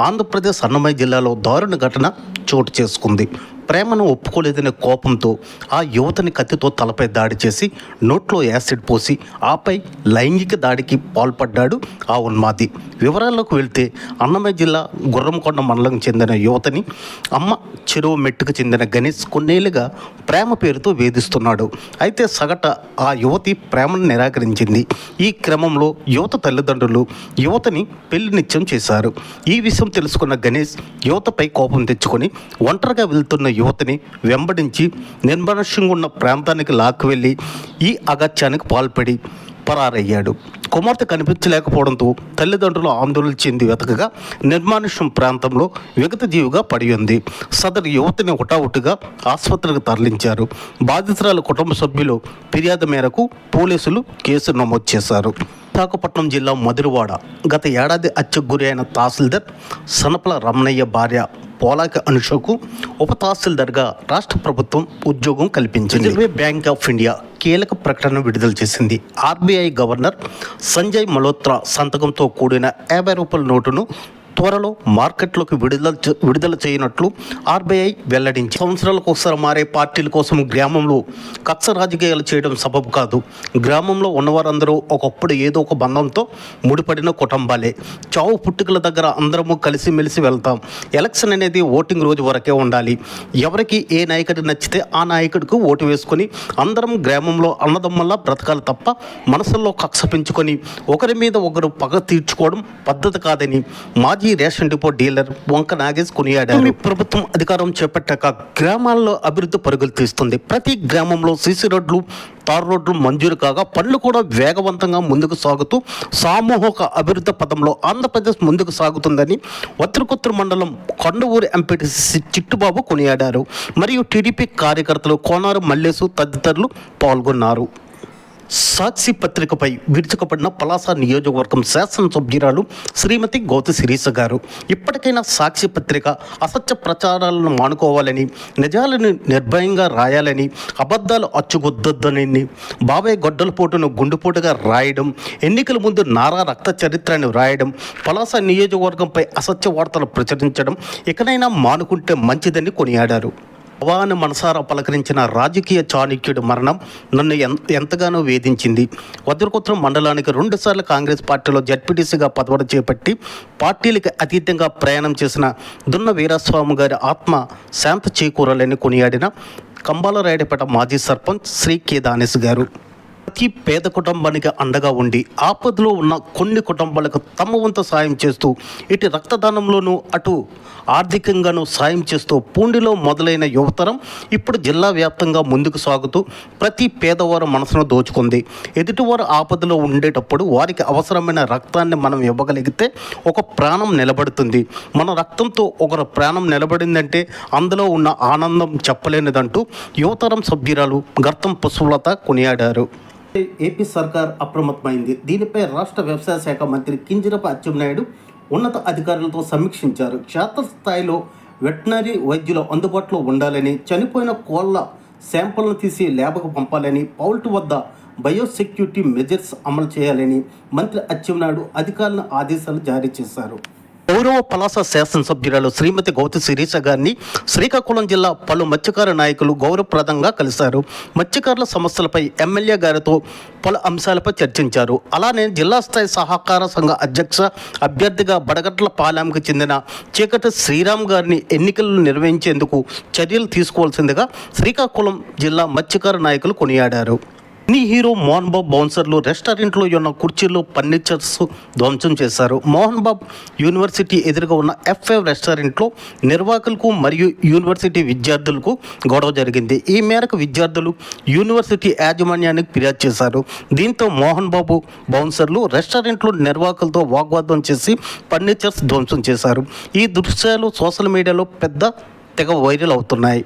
ఆంధ్రప్రదేశ్ అన్నమయ్య జిల్లాలో దారుణ ఘటన చోటు చేసుకుంది. ప్రేమను ఒప్పుకోలేదనే కోపంతో ఆ యువతని కత్తితో తలపై దాడి చేసి నోట్లో యాసిడ్ పోసి ఆపై లైంగిక దాడికి పాల్పడ్డాడు ఆ ఉన్మాది. వివరాల్లోకి వెళ్తే అన్నమయ్య జిల్లా గుర్రంకొండ మండలం చెందిన యువతని అమ్మ చెరువు మెట్టుకు చెందిన గణేష్ కొన్నేళ్ళుగా ప్రేమ పేరుతో వేధిస్తున్నాడు. అయితే సగట ఆ యువతి ప్రేమను నిరాకరించింది. ఈ క్రమంలో యువత తల్లిదండ్రులు యువతని పెళ్ళి నిత్యం చేశారు. ఈ విషయం తెలుసుకున్న గణేష్ యువతపై కోపం తెచ్చుకొని ఒంటరిగా వెళ్తున్న యువతిని వెంబడించి నిర్మనుష్యంగా ఉన్న ప్రాంతానికి లాక్కువెళ్ళి ఈ అగత్యానికి పాల్పడి పరారయ్యాడు. కుమార్తె కనిపించలేకపోవడంతో తల్లిదండ్రులు ఆందోళన చెంది వెతకగా నిర్మానుష్యం ప్రాంతంలో విగత జీవిగా పడి ఉంది. సదరు యువతిని ఒకటావుటిగా ఆసుపత్రికి తరలించారు. బాధితురాల కుటుంబ సభ్యులు ఫిర్యాదు మేరకు పోలీసులు కేసు నమోదు చేశారు. విశాఖపట్నం జిల్లా మధురవాడ గత ఏడాది హత్యకు గురి అయిన తహసీల్దార్ సనపల రమణయ్య భార్య పోలాక అనుషకు ఉప తహసీల్దార్గా రాష్ట్ర ప్రభుత్వం ఉద్యోగం కల్పించింది. రిజర్వే బ్యాంక్ ఆఫ్ ఇండియా కీలక ప్రకటన విడుదల చేసింది. ఆర్బీఐ గవర్నర్ సంజయ్ మల్హోత్రా సంతకంతో కూడిన యాభై రూపాయల నోటును త్వరలో మార్కెట్లోకి విడుదల విడుదల చేయనట్లు ఆర్బీఐ వెల్లడించి సంవత్సరాలకు ఒకసారి మారే పార్టీల కోసం గ్రామంలో కక్ష రాజకీయాలు చేయడం సబబు కాదు. గ్రామంలో ఉన్నవారందరూ ఒకప్పుడు ఏదో ఒక బంధంతో ముడిపడిన కుటుంబాలే. చావు పుట్టుకల దగ్గర అందరము కలిసిమెలిసి వెళ్తాం. ఎలక్షన్ అనేది ఓటింగ్ రోజు వరకే ఉండాలి. ఎవరికి ఏ నాయకుడు నచ్చితే ఆ నాయకుడికి ఓటు వేసుకొని అందరం గ్రామంలో అన్నదమ్మల్లా బ్రతకాలి తప్ప మనసుల్లో కక్ష పెంచుకొని ఒకరి మీద ఒకరు పగ తీర్చుకోవడం పద్ధతి కాదని మాజీ రేషన్ డిపో డీలర్ వంక నాగేష్ కొనియాడారు. ప్రభుత్వం అధికారం చేపట్టాక గ్రామాల్లో అభివృద్ధి పరుగులు తీస్తుంది. ప్రతి గ్రామంలో సీసీ రోడ్లు తార్ రోడ్లు మంజూరు కాగా పనులు కూడా వేగవంతంగా ముందుకు సాగుతూ సామూహిక అభివృద్ధి పదంలో ఆంధ్రప్రదేశ్ ముందుకు సాగుతుందని వత్రకొత్తూరు మండలం కొండవూరు ఎంపీటీసీ చిట్టుబాబు కొనియాడారు. మరియు టీడీపీ కార్యకర్తలు కోనారు మల్లేసు తదితరులు పాల్గొన్నారు. సాక్షి పత్రికపై విరుచుకుపడిన పలాస నియోజకవర్గం శాసనసభ్యురాలు శ్రీమతి గౌతు శిరీష గారు. ఇప్పటికైనా సాక్షి పత్రిక అసత్య ప్రచారాలను మానుకోవాలని నిజాలను నిర్భయంగా రాయాలని అబద్ధాలు అచ్చుకొద్దొద్దని బాబాయ్ గొడ్డల పోటును గుండెపోటుగా రాయడం ఎన్నికల ముందు నారా రక్త చరిత్రను రాయడం పలాస నియోజకవర్గంపై అసత్య వార్తలు ప్రచురించడం ఇకనైనా మానుకుంటే మంచిదని కొనియాడారు. భవాని మనసారా పలకరించిన రాజకీయ చాణక్యుడి మరణం నన్ను ఎంతగానో వేధించింది. వజ్రకుత్రం మండలానికి రెండుసార్లు కాంగ్రెస్ పార్టీలో జడ్పీటీసీగా పదవడ చేపట్టి పార్టీలకు అతీతంగా ప్రయాణం చేసిన దున్న వీరస్వామి గారి ఆత్మ శాంత చేకూరాలని కొనియాడిన కంబాలరాయుడిపేట మాజీ సర్పంచ్ శ్రీ కె. దానేశ్ గారు. ప్రతి పేద కుటుంబానికి అండగా ఉండి ఆపదలో ఉన్న కొన్ని కుటుంబాలకు తమ వంతు సాయం చేస్తూ ఇటు రక్తదానంలోనూ అటు ఆర్థికంగానూ సాయం చేస్తూ పూండిలో మొదలైన యువతరం ఇప్పుడు జిల్లా వ్యాప్తంగా ముందుకు సాగుతూ ప్రతి పేదవారు మనసును దోచుకుంది. ఎదుటివారు ఆపదలో ఉండేటప్పుడు వారికి అవసరమైన రక్తాన్ని మనం ఇవ్వగలిగితే ఒక ప్రాణం నిలబడుతుంది. మన రక్తంతో ఒకరు ప్రాణం నిలబడిందంటే అందులో ఉన్న ఆనందం చెప్పలేనిదంటూ యువతరం సభ్యురాలు గర్తం పుష్పలత కొనియాడారు. ఏపీ సర్కార్ అప్రమత్తమైంది. దీనిపై రాష్ట్ర వ్యవసాయ శాఖ మంత్రి కింజరపు అచ్చెన్నాయుడు ఉన్నత అధికారులతో సమీక్షించారు. క్షేత్రస్థాయిలో వెటనరీ వైద్యులు అందుబాటులో ఉండాలని చనిపోయిన కోళ్ళ శాంపుల్ను తీసి ల్యాబ్కు పంపాలని పౌల్ట్ వద్ద బయోసెక్యూరిటీ మెజర్స్ అమలు చేయాలని మంత్రి అచ్చెన్నాయుడు అధికారులను ఆదేశాలు జారీ చేశారు. పౌరవ పలాస శాసనసభ్యురాలు శ్రీమతి గౌతి శిరీష గారిని శ్రీకాకుళం జిల్లా పలు మత్స్యకార నాయకులు గౌరవప్రదంగా కలిశారు. మత్స్యకారుల సమస్యలపై ఎమ్మెల్యే గారితో పలు అంశాలపై చర్చించారు. అలానే జిల్లా స్థాయి సహకార సంఘ అధ్యక్ష అభ్యర్థిగా బడగట్ల పాలెంకు చెందిన చీకటి శ్రీరామ్ గారిని ఎన్నికలు నిర్వహించేందుకు చర్యలు తీసుకోవాల్సిందిగా శ్రీకాకుళం జిల్లా మత్స్యకార నాయకులు కొనియాడారు. నీ హీరో మోహన్ బాబు బౌన్సర్లు రెస్టారెంట్లో ఉన్న కుర్చీలు ఫర్నిచర్స్ ధ్వంసం చేశారు. మోహన్ బాబు యూనివర్సిటీ ఎదురుగా ఉన్న ఎఫ్ఎఫ్ రెస్టారెంట్లో నిర్వాహకులకు మరియు యూనివర్సిటీ విద్యార్థులకు గొడవ జరిగింది. ఈ మేరకు విద్యార్థులు యూనివర్సిటీ యాజమాన్యానికి ఫిర్యాదు చేశారు. దీంతో మోహన్ బాబు బౌన్సర్లు రెస్టారెంట్లో నిర్వాహకులతో వాగ్వాదం చేసి ఫర్నిచర్స్ ధ్వంసం చేశారు. ఈ దృశ్యాలు సోషల్ మీడియాలో పెద్ద తెగ వైరల్ అవుతున్నాయి.